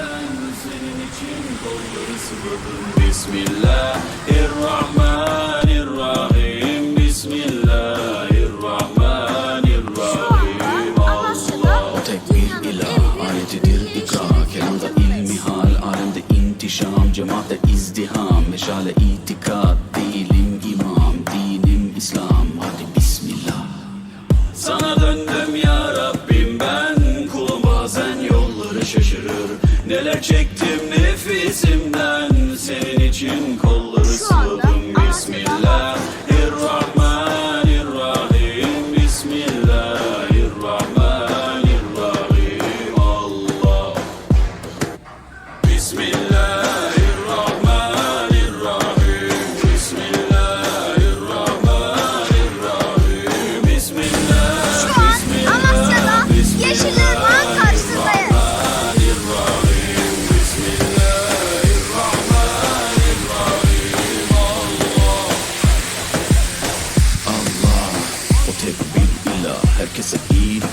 için kolları sıvadım Bismillahirrahmanirrahim. Bismillahirrahmanirrahim. Allah. Tek bir ilah Ayetidir ikra Kelamda ilmi hal Alemde intişam Cemaatte izdiham. Meşale itikat Değilim imam Dinim İslam Neler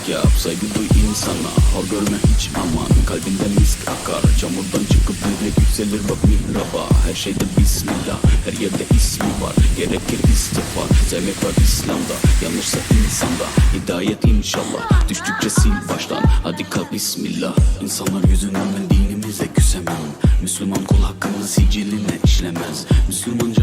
yap Saygı duy insana. Hor görme hiç aman. Kalbinde misk akar. Çamurdan çıkıp yürek yükselir. Bak mihraba Her şeyde bismillah. Her yerde ismi var. Gerekir istiğfar. Sevmek var İslam'da. Yanlışsa insanda. Hidayet inşallah. Düştükçe sil baştan. Hadi kalk bismillah. İnsanlar yüzünden ben dinimize küsemem. Müslüman kul hakkını siciline işlemez. Müslüman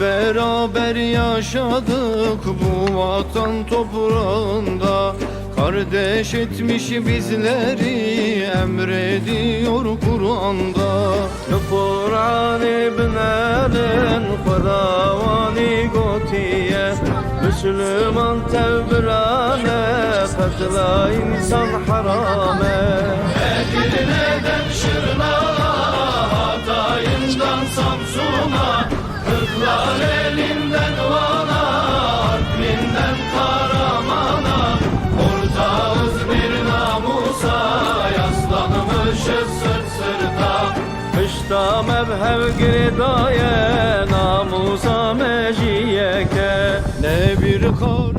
beraber yaşadık bu vatan toprağında. Kardeş etmiş bizleri emrediyor Kur'an'da. Kur'an-ı binarin Kudavani gotiye. Müslüman tevbirane Katla insan harame Kışta mevhev girdaya Namusa meciyeke Ne bir kar